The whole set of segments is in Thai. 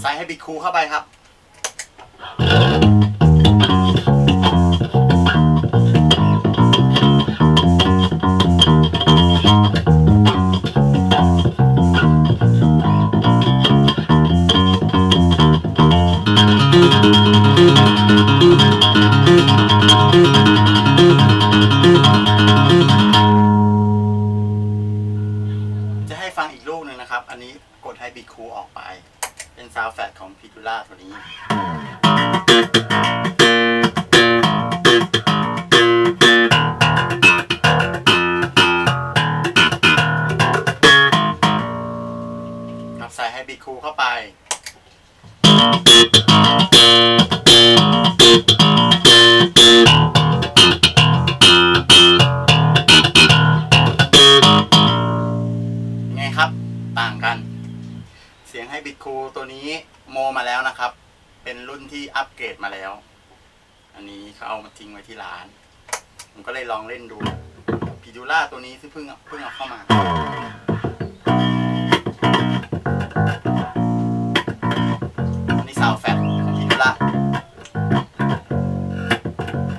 ใส่ให้บิดคูเข้าไปครับ ลูกหนึ่งนะครับ อันนี้กดให้บิดคูออกไป เป็นซาวด์แฟลตของพิทูล่าตัวนี้ ครับใส่ให้บิดคูเข้าไป ต่างกัน เสียงให้บิดคูตัวนี้โมมาแล้วนะครับ เป็นรุ่นที่อัปเกรดมาแล้ว อันนี้เขาเอามาทิ้งไว้ที่ร้าน ผมก็เลยลองเล่นดูพิดูล่าตัวนี้ที่งเพิ่งเพิ่งเอาเข้ามาอันนี้ซาวแฟตของพิดูล่า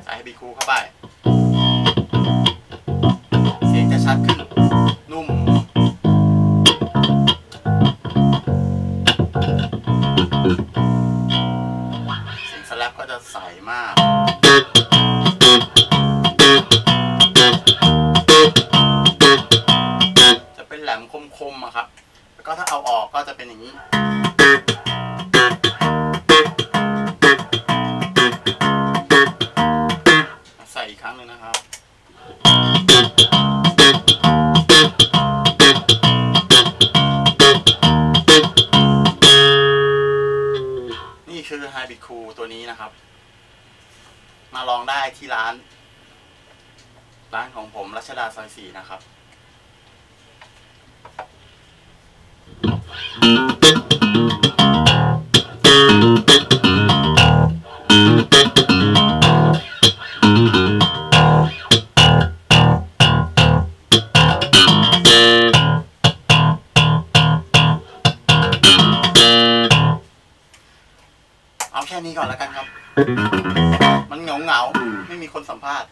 ใส่ให้บิดคูเข้าไป แลปก็จะใสมาก จะเป็นแหลมคมๆอะครับ แล้วก็ถ้าเอาออกก็จะเป็นอย่างนี้ นี่คือไฮบิคูตัวนี้นะครับ มาลองได้ที่ร้าน ร้านของผมรัชดาซอยสี่นะครับ แค่นี้ก่อนแล้วกันครับ มันเหงาเหงาๆไม่มีคนสัมภาษณ์